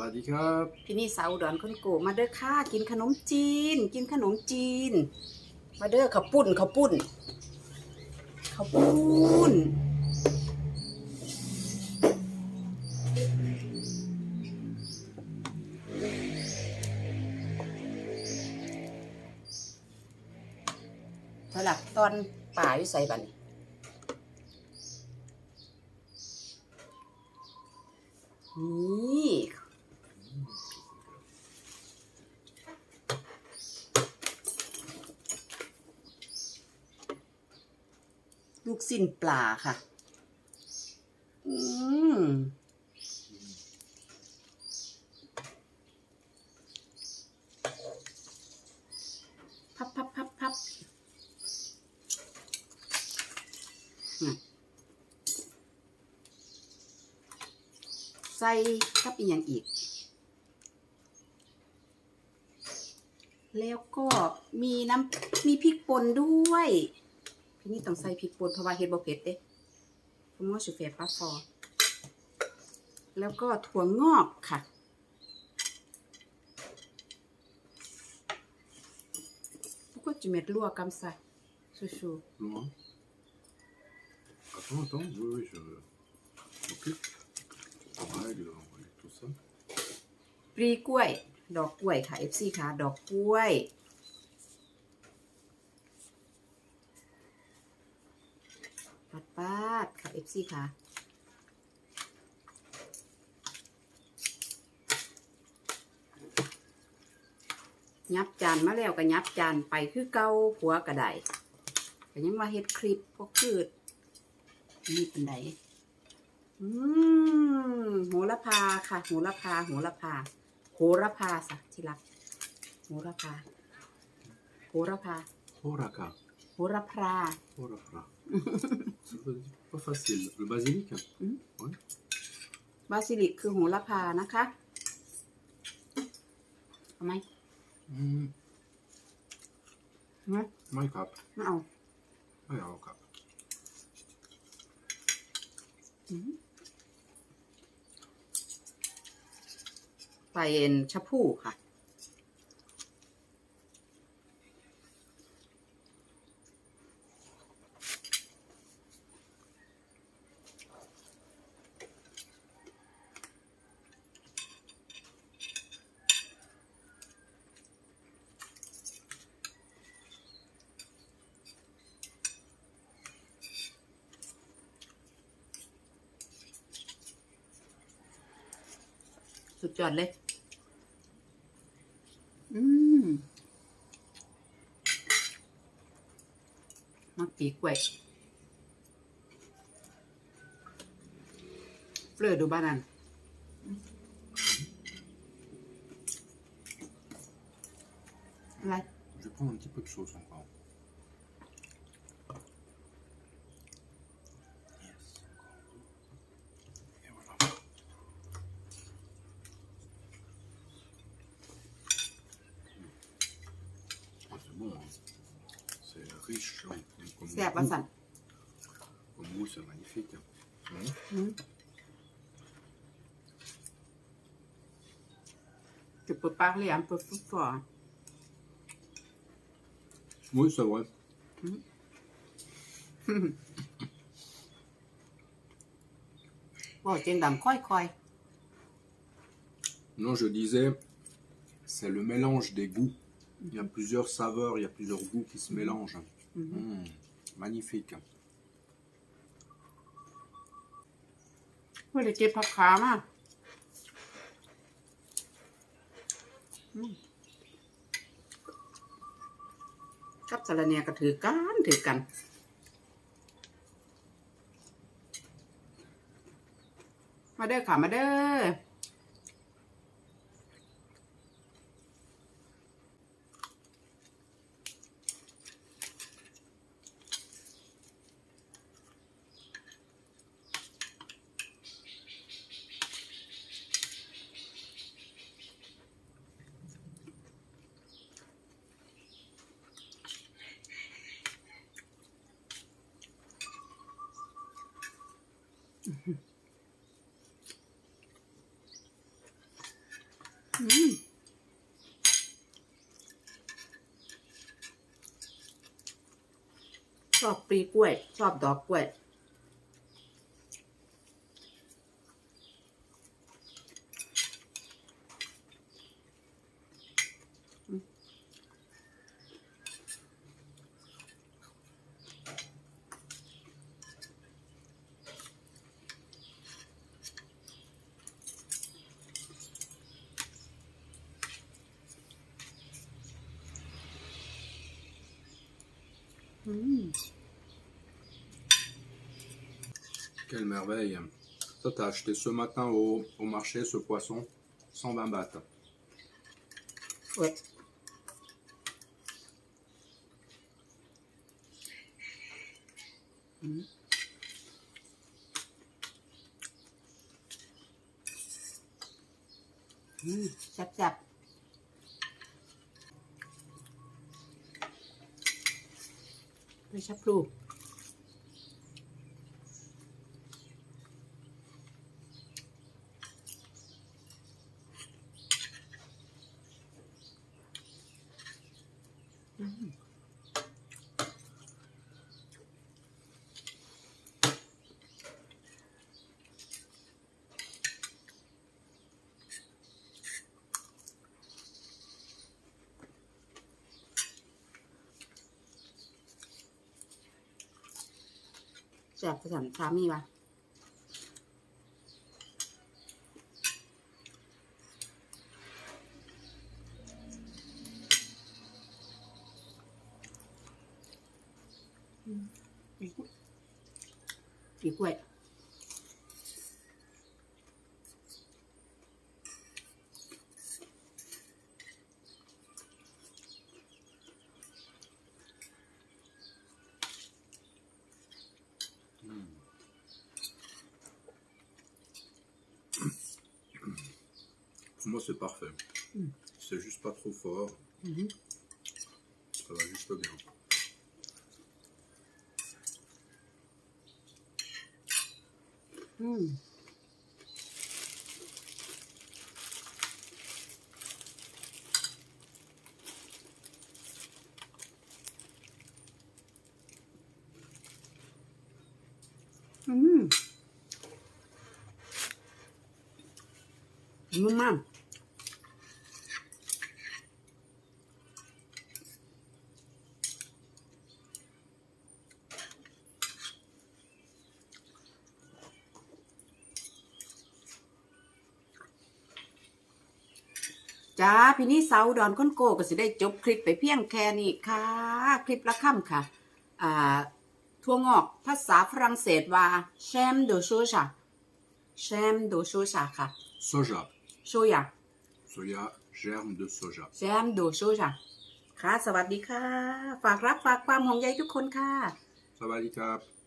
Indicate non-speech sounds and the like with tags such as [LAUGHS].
วัสดีครับพี่นี่สาวอุดอนคนโกมาเด้อค่ะ กินขนมจีน กินขนมจีน มาเด้อข้าวปุ้นข้าวปุ้นข้าวปุ้นสลับตอนป่าอยู่ใส่บันนี่ ลูกสิ้นปลาค่ะ อืมพับพับพับพับใส่กับอีกอย่างอีก แล้วก็มีน้ำมีพริกป่นด้วย พี่นี่ต้องใส่พริกป่นเพราะว่าเฮ็ดบ่เผ็ดเด้ผมว่าชูเฟปลาฟอร์แล้วก็ถั่วงอกค่ะ Pourquoi tu mets de l'eau comme ça, chouchou Loin. Attends, attends, oui, oui, je m'occupe. Règle, oui, tout ça. ปรีกล้วย ดอกกล้วยค่ะ FC ค่ะ ดอกกล้วย ปัดปาดค่ะ FC ค่ะยับจานมาแล้วก็ยับจานไปคือเกาหัวกระไดก็ยังว่าเฮ็ดคลิปพวกคือนี่เป็นไดอืมโหระพาค่ะโหระพาโหระพาโหระพาสะที่รักโหระพาโหระพา Horaka. โหระพา Horaka. C'est pas pas facile. Le basilic hein บาซิลิกคือโหระพานะคะเอาไหม mm. เอาไหม My cup. ไม่เอา My our cup. ใส่เอ็นชะพูค่ะ สุดยอดเลย อืมมักปีกล้วยเฟลอดูบ้านนั้นอะไร Je vais prendre un petit peu de sauce encore. ซ่บว่าสั่น comme goût, c'est magnifique. hein. อืมTu peux parler un peu plus fort. Oui, c'est vrai. [LAUGHS] บอกเจนดำค่อย Non, je disais, c'est le mélange des goûts. Il y a plusieurs saveurs, il y a plusieurs goûts qui se mélangent. Mm, Magnifique. ๆว่าเลยเก็บผักขามาอืมกับสารเนียก็ถือกันถือกัน มาเด้อค่ะ มาเด้อ ชอบปลีกล้วย ชอบดอกกล้วย Quelle merveille. Ça, t'as acheté ce matin au, marché ce poisson 120 bahts. Ouais. Mmh. Mmh, tap. ไม่ชับพลูอืม แซ่บประสันสามีวะอืมอีกอีกกล้วย moi, c'est parfait. C'est juste pas trop fort. Mhm. Ça va juste bien. Mmh. Maman, จ้าพี่นี่เสาดอนก้นโกก็สิได้จบคลิปไปเพียงแค่นี้ค่ะ คลิปละค่ำค่ะ อ่าทั่วงอกภาษาฝรั่งเศสว่าแชมโดโชชาแชมโดโชชาค่ะ Soja. โชยา Soya, germe de soja. แชมโดโชชาค่ะ สวัสดีค่ะ ฝากรับฝากความห่วงใยทุกคนค่ะ Ça va, les capes